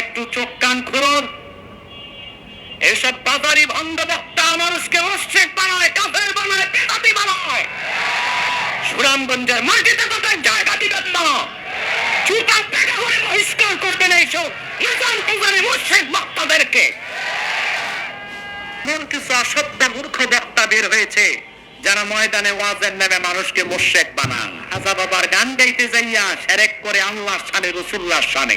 একটু চোখ কান খুলুন। এসব বাজারি ভণ্ড বক্তা মানুষকে মসজিদ বানায় কাফের বানায় বানায়। সুনামগঞ্জের মাটিতে তাদের জায়গা দিবেন না। চুপা করে বহিষ্কার করবেন এইসব বক্তাদেরকে। কিছু অসভ্য মূর্খ বক্তা বের হয়েছে যারা ময়দানে ওয়াজের নামে মানুষকে মোশেক বানান। হাজা বাবার গান গাইতে যাইয়া সেরেক করে আল্লাহ শানে রসুল্লাহ শানে।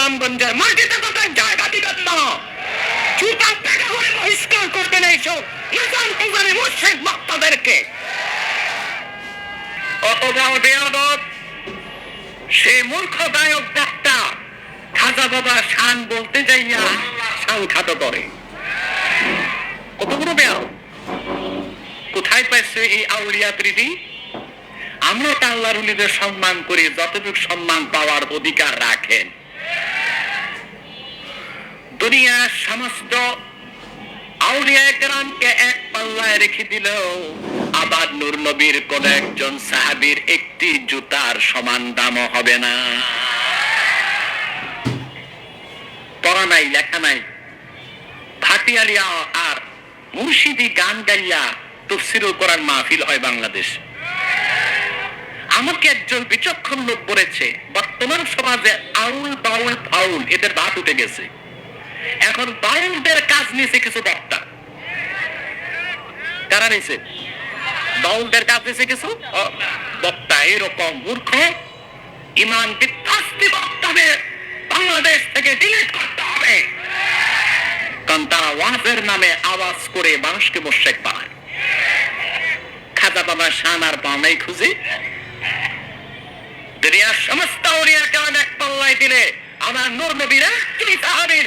সুনামগঞ্জের মাটিতে তাদের জায়গা দিবেন না। করে বহিষ্কার করবেন এইসব। নিজাম মসজিদ বক্তাদেরকে। অতগাও বেয়াদব সে মূর্খ গায়ক বক্তা খাজা বাবা শান বলতে যাইয়া করে। কত বড় বেয়াও কোথায় পাইছে এই আউলিয়া প্রীতি আমরা আল্লাহর উলিদের সম্মান করি যতটুকু সম্মান পাওয়ার অধিকার রাখেন। দুনিয়ার সমস্ত আউলিয়া একরামকে এক পাল্লায় রেখে দিল আবার নূর নবীর কোন একজন একটি জুতার সমান হবে না। পড়া নাই, লেখা নাই। ভাটিয়ালিয়া আর মুর্শিদি গান গাইয়া তফসির করার মাহফিল হয় বাংলাদেশ। আমাকে একজন বিচক্ষণ লোক বলেছে, বর্তমান সমাজে আউল বাউল ফাউল, এদের বাদ উঠে গেছে। এখন বাউলদের কাজ নিয়েছে কিছু বক্তা। কারা নিয়েছে? বাউলদের কাজ নিয়েছে কিছু? বক্তা এরকম মূর্খ ইমান বিধ্বস্তি বক্তাদের বাংলাদেশ থেকে ডিলিট করতে হবে। কারণ তারা ওয়াজের নামে আওয়াজ করে মানুষকে মোশেক বানায়। খাজা বাবা শান আর পাওনাই খুঁজে। দুনিয়ার সমস্ত ওরিয়ার কেমন এক পাল্লায় দিলে আমার নূর নবীর একটি সাহাবীর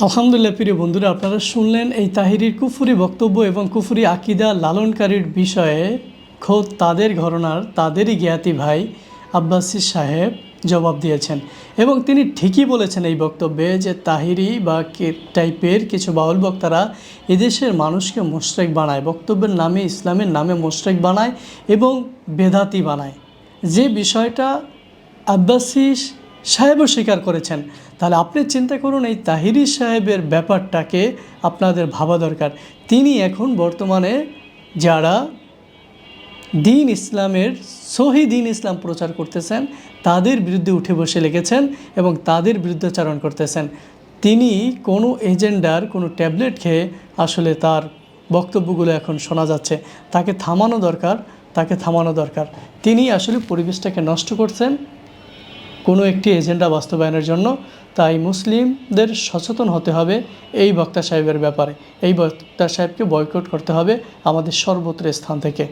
আলহামদুলিল্লাহ প্রিয় বন্ধুরা, আপনারা শুনলেন এই তাহিরির কুফুরি বক্তব্য এবং কুফুরি আকিদা লালনকারীর বিষয়ে খোদ তাদের ঘরনার তাদেরই জ্ঞাতি ভাই আব্বাসি সাহেব জবাব দিয়েছেন। এবং তিনি ঠিকই বলেছেন এই বক্তব্যে যে তাহিরি বা কে- টাইপের কিছু বাউল বক্তারা এদেশের মানুষকে মোশরেক বানায়, বক্তব্যের নামে ইসলামের নামে মোশরেক বানায় এবং বেদাতি বানায়। যে বিষয়টা আব্বাসি সাহেবও স্বীকার করেছেন। তাহলে আপনি চিন্তা করুন, এই তাহিরি সাহেবের ব্যাপারটাকে আপনাদের ভাবা দরকার। তিনি এখন বর্তমানে যারা দিন ইসলামের, সহি দিন ইসলাম প্রচার করতেছেন, তাদের বিরুদ্ধে উঠে বসে লেগেছেন এবং তাদের বিরুদ্ধাচারণ করতেছেন। তিনি কোনো এজেন্ডার, কোনো ট্যাবলেট খেয়ে আসলে তার বক্তব্যগুলো এখন শোনা যাচ্ছে। তাকে থামানো দরকার, তাকে থামানো দরকার। তিনি আসলে পরিবেশটাকে নষ্ট করছেন। কোনো একটি এজেন্ডা বাস্তবায়নের জন্য, তাই মুসলিমদের সচেতন হতে হবে এই বক্তা সাহেবের ব্যাপারে। এই বক্তা সাহেবকে বয়কট করতে হবে আমাদের সর্বত্র স্থান থেকে।